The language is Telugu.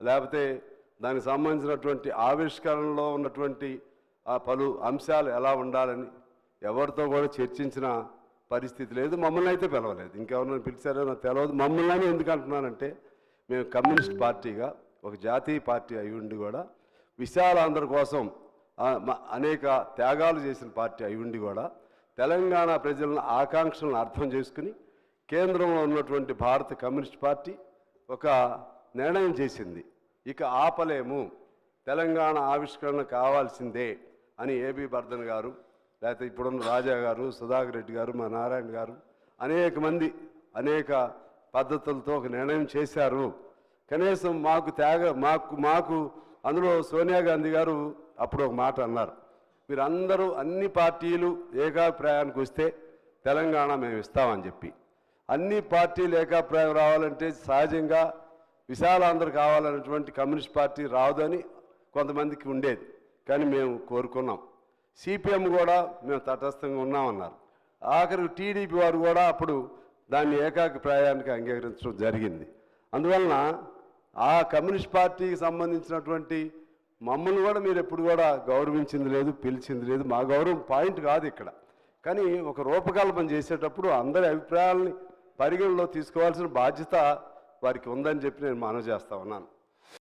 లేకపోతే దానికి సంబంధించినటువంటి ఆవిష్కరణలో ఉన్నటువంటి ఆ పలు అంశాలు ఎలా ఉండాలని ఎవరితో కూడా చర్చించిన పరిస్థితి లేదు. మమ్మల్ని అయితే పిలవలేదు. ఇంకెవరినైనా పిలిచారో నాకు తెలియదు మమ్మల్ని ఎందుకు అంటున్నానంటే మేము కమ్యూనిస్ట్ పార్టీగా ఒక జాతీయ పార్టీ అయి ఉండి కూడా విశాలాంధ్ర కోసం అనేక త్యాగాలు చేసిన పార్టీ అయి ఉండి కూడా తెలంగాణ ప్రజల ఆకాంక్షలను అర్థం చేసుకుని కేంద్రంలో ఉన్నటువంటి భారత కమ్యూనిస్ట్ పార్టీ ఒక నిర్ణయం చేసింది. ఇక ఆపలేము. తెలంగాణ ఆవిష్కరణ కావాల్సిందే అని ఏబి బర్ధన్ గారు లేకపోతే ఇప్పుడున్న రాజా గారు సుధాకర్ రెడ్డి గారు మా నారాయణ గారు అనేక మంది అనేక పద్ధతులతో ఒక నిర్ణయం చేశారు. కనీసం మాకు త్యాగ మాకు మాకు అందులో సోనియా గాంధీ గారు అప్పుడు ఒక మాట అన్నారు. మీరందరూ అన్ని పార్టీలు ఏకాభిప్రాయానికి వస్తే తెలంగాణ మేము ఇస్తామని చెప్పి. అన్ని పార్టీలు ఏకాభిప్రాయం రావాలంటే సహజంగా విశాలాంధ్ర కావాలన్నటువంటి కమ్యూనిస్ట్ పార్టీ రాదని కొంతమందికి ఉండేది కానీ మేము కోరుకున్నాం. సిపిఎం కూడా మేము తటస్థంగా ఉన్నామన్నారు. ఆఖరికి టీడీపీ వారు కూడా అప్పుడు దాన్ని ఏకాభిప్రాయానికి అంగీకరించడం జరిగింది. అందువలన ఆ కమ్యూనిస్ట్ పార్టీకి సంబంధించినటువంటి మమ్మల్ని కూడా మీరు ఎప్పుడు కూడా గౌరవించింది లేదు పిలిచింది లేదు. మా గౌరవం పాయింట్ కాదు ఇక్కడ. కానీ ఒక రూపకల్పన చేసేటప్పుడు అందరి అభిప్రాయాలని పరిగణలో తీసుకోవాల్సిన బాధ్యత వారికి ఉందని చెప్పి నేను మనవి చేస్తా ఉన్నాను.